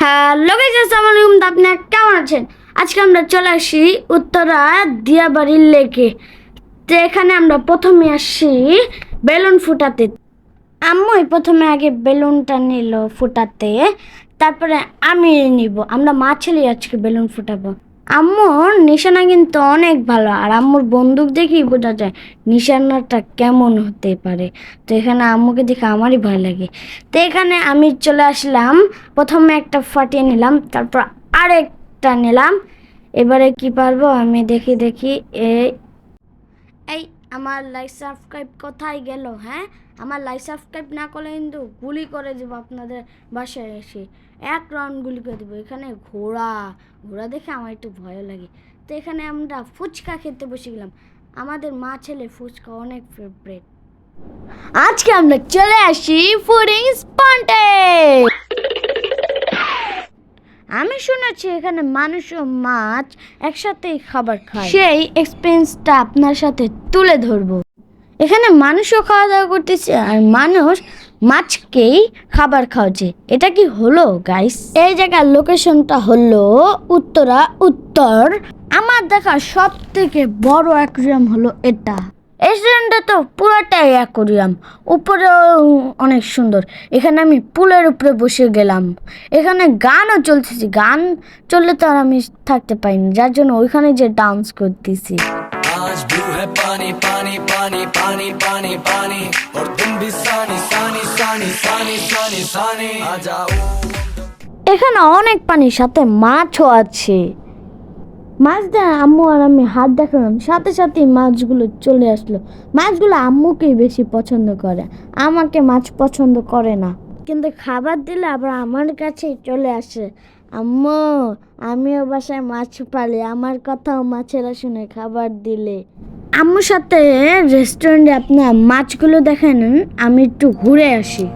Hello guys আসসালামু আলাইকুম। তো আপনি কেমন আছেন? আজকে আমরা চলে আসি উত্তরা দিয়াবাড়ির লেকে। তো এখানে আমরা প্রথমে আসি বেলুন ফুটাতে। আম্মুই প্রথমে আগে বেলুনটা নিল ফুটাতে, তারপরে আমি নিব। আমরা মা ছেলে আজকে বেলুন ফুটাবো। আম্মুর নিশানা কিন্তু অনেক ভালো, আর আম্মুর বন্দুক দেখেই বোঝা যায় নিশানাটা কেমন হতে পারে। তো এখানে আম্মুকে দেখে আমারই ভয় লাগে। তো এখানে আমি চলে আসলাম, প্রথমে একটা ফাটিয়ে নিলাম, তারপর আরেকটা নিলাম। এবারে কি পারব আমি দেখি দেখি। এই এই, আমার লাইক, সাবস্ক্রাইব কোথায় গেল হ্যাঁ? আমার লাইক সাবস্ক্রাইব না করলে কিন্তু গুলি করে দেবো আপনাদের বাসায় এসে। এক রাউন্ড গুলি করে দেবো। এখানে ঘোড়া ঘোড়া দেখে আমার একটু ভয় লাগে। তো এখানে আমরা ফুচকা খেতে বসে গেলাম। আমাদের মা ছেলে ফুচকা অনেক ফেভারেট আজকে আমরা চলে আসি ফুডিং স্পন্টে। আমি শুনেছি এখানে মানুষ ও মাছ একসাথেই খাবার খায়। সেই এক্সপিরিয়েন্সটা আপনার সাথে তুলে ধরবো। এখানে মানুষও খাওয়া দাওয়া করতেছে আর মানুষ মাছকেই খাবার খাওয়াচ্ছে। এটা কি হলো গাইস এই জায়গার লোকেশনটা হলো উত্তরা, উত্তর। আমার দেখা সব থেকে বড় অ্যাকুরিয়াম হলো এটা। রেস্টুরেন্টটা তো পুরোটাই অ্যাকোরিয়াম উপরেও অনেক সুন্দর। এখানে আমি পুলের উপরে বসে গেলাম। এখানে গানও চলতেছি। গান চললে তো আর আমি থাকতে পারিনি যার জন্য ওইখানে যে ডান্স করতেছি। आज ब्लू है पानी पानी पानी पानी पानी पानी और तुम भी सानी सानी सानी सानी सानी सानी आ जाओ এখানে অনেক পানির সাথে মাছও আছে মাছ দিয়ে আম্মু আর আমি হাত দেখালাম সাথে সাথে মাছগুলো চলে আসলো মাছগুলো আম্মুকেই বেশি পছন্দ করে আমাকে মাছ পছন্দ করে না কিন্তু খাবার দিলে আবার আমার কাছেই চলে আসে আম্মু, আমিও বাসায় মাছ পালে। আমার কথাও মাছেরা শুনে খাবার দিলে। আম্মুর সাথে রেস্টুরেন্টে আপনার মাছগুলো দেখেন, আমি একটু ঘুরে আসি।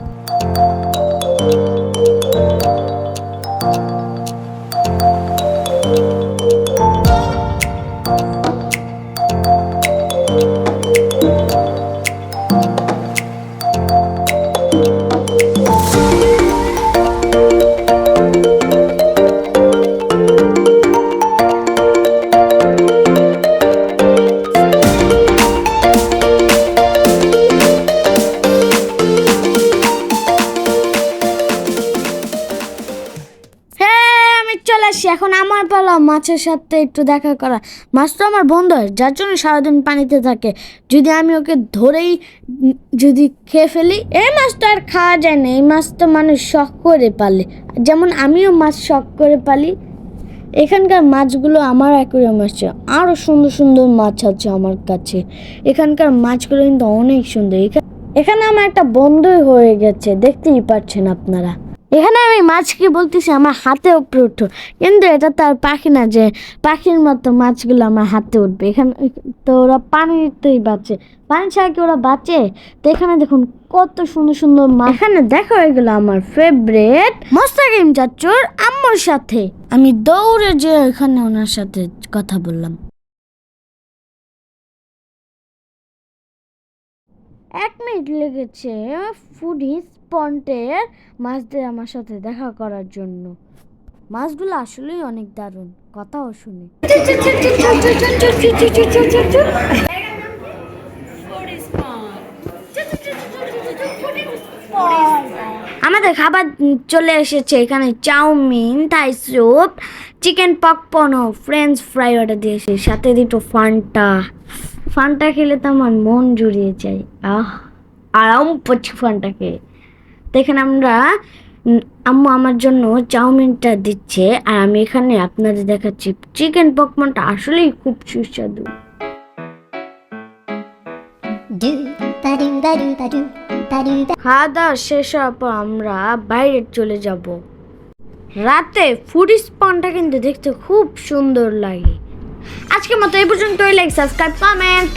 এখন আমার পালা মাছের সাথে একটু দেখা করা। মাছ তো আমার বন্ধু হয়, যার জন্য সারাদিন পানিতে থাকে। যদি আমি ওকে ধরেই যদি খেয়ে ফেলি, এই মাছ তো আর খাওয়া যায় না, এই মাছ তো মানুষ শখ করে পালে। যেমন আমিও মাছ শখ করে পালি। এখানকার মাছগুলো আমার অ্যাকুরিয়াম আসছে আরও সুন্দর সুন্দর মাছ আছে আমার কাছে। এখানকার মাছগুলো কিন্তু অনেক সুন্দর। এখা- এখানে আমার একটা বন্ধুই হয়ে গেছে, দেখতেই পাচ্ছেন আপনারা। এখানে আমি মাছকে বলতেছি, আমার হাতে উপরে উঠো। কিন্তু এটা তো আর পাখি না যে পাখির মতো মাছগুলো আমার হাতে উঠবে। এখানে, তো ওরা পানিতেই বাঁচে। পানি ছাড়া কি ওরা বাঁচে? তো এখানে দেখুন, কত সুন্দর সুন্দর মাছ। এখানে দেখো, এগুলো আমার ফেভারেট মোস্তাকিম চাচুর আম্মুর সাথে। আমি দৌড়ে যে এখানে ওনার সাথে কথা বললাম। এক মিনিট লেগেছে ফুডি স্পন্টের মাছদের আমার সাথে দেখা করার জন্য। মাছগুলো আসলেই অনেক দারুণ, কথাও শুনে। আমাদের খাবার চলে এসেছে এখানে, চাউমিন থাই স্যুপ চিকেন পকপনো ফ্রেঞ্চ ফ্রাই অর্ডার দিয়েছে, সাথে দুটো ফান্টা ফান্টা খেলে তো আমার মন জুড়িয়ে যায়। আহ আরাম পড়ছি ফান্টা খেয়ে। তো এখানে আমরা আম্মু আমার জন্য চাউমিনটা দিচ্ছে আর আমি এখানে আপনাদের দেখাচ্ছি চিকেন পকপনটা আসলেই খুব সুস্বাদু। খাওয়া দাওয়া শেষ হওয়ার পর আমরা বাইরে চলে যাব। রাতে ফুড স্পনটা কিন্তু দেখতে খুব সুন্দর লাগে। আজকের মতো এই পর্যন্ত লাইক সাবস্ক্রাইব কমেন্ট